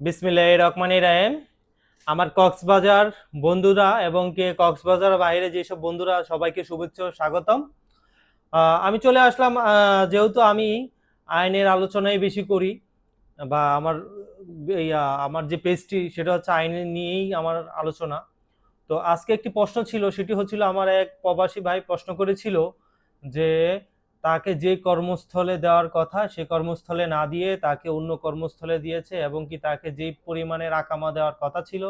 বিসমিল্লাহ রহমান রাহিম। আমার কক্সবাজার বন্ধুরা এবং কে কক্সবাজার বাইরে যেসব বন্ধুরা, সবাইকে শুভেচ্ছা স্বাগতম। আমি চলে আসলাম যেহেতু আমি আইনের আলোচনাই বেশি করি, বা আমার আমার যে পেজটি, সেটা হচ্ছে আইন নিয়েই আমার আলোচনা। তো আজকে একটি প্রশ্ন ছিল, সেটি হচ্ছিল, আমার এক প্রবাসী ভাই প্রশ্ন করেছিল যে তাকে যে কর্মস্থলে দেওয়ার কথা, সে কর্মস্থলে না দিয়ে তাকে অন্য কর্মস্থলে দিয়েছে এবং কি তাকে যে পরিমাণের আকামা দেওয়ার কথা ছিল,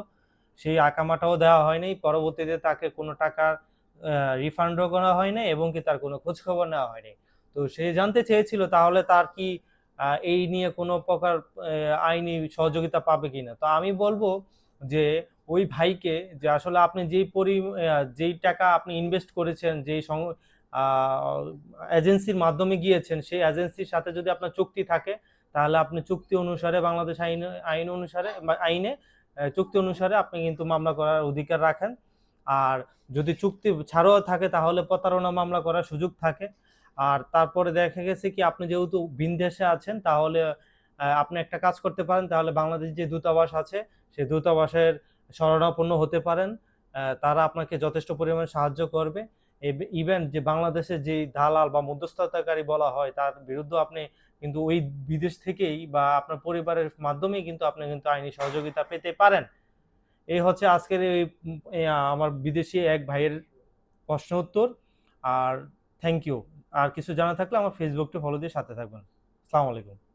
সেই আকামাটাও দেওয়া হয়নি। পরবর্তীতে তাকে কোনো টাকার রিফান্ডও করা হয়নি এবং কি তার কোনো খোঁজখবর নেওয়া হয়নি। তো সে জানতে চেয়েছিল তাহলে তার কি এই নিয়ে কোনো প্রকার আইনি সহযোগিতা পাবে কিনা? তো আমি বলব যে ওই ভাইকে যে আসলে আপনি যেই পরি যেই টাকা আপনি ইনভেস্ট করেছেন, যেই এজেন্সির মাধ্যমে গিয়েছেন, সেই এজেন্সির সাথে যদি আপনার চুক্তি থাকে, তাহলে আপনি চুক্তি অনুসারে বাংলাদেশ আইন আইন অনুসারে আইনে চুক্তি অনুসারে আপনি কিন্তু মামলা করার অধিকার রাখেন। আর যদি চুক্তি ছাড়াও থাকে, তাহলে প্রতারণা মামলা করার সুযোগ থাকে। আর তারপরে দেখা গেছে কি, আপনি যেহেতু বিনদেশে আছেন, তাহলে আপনি একটা কাজ করতে পারেন, তাহলে বাংলাদেশ যে দূতাবাস আছে সেই দূতাবাসের শরণাপন্ন হতে পারেন। তারা আপনাকে যথেষ্ট পরিমাণে সাহায্য করবে। ইভেন যে বাংলাদেশে যে দালাল বা মধ্যস্থতাকারী বলা হয়, তার বিরুদ্ধে আপনি কিন্তু ওই বিদেশ থেকেই বা আপনার পরিবারের মাধ্যমেই কিন্তু আপনি কিন্তু আইনি সহযোগিতা পেতে পারেন। এই হচ্ছে আজকের এই আমার বিদেশি এক ভাইয়ের প্রশ্ন উত্তর। আর থ্যাংক ইউ আর কিছু জানা থাকলে আমার ফেসবুকটা ফলো দিয়ে সাথে থাকবেন। আসসালামু আলাইকুম।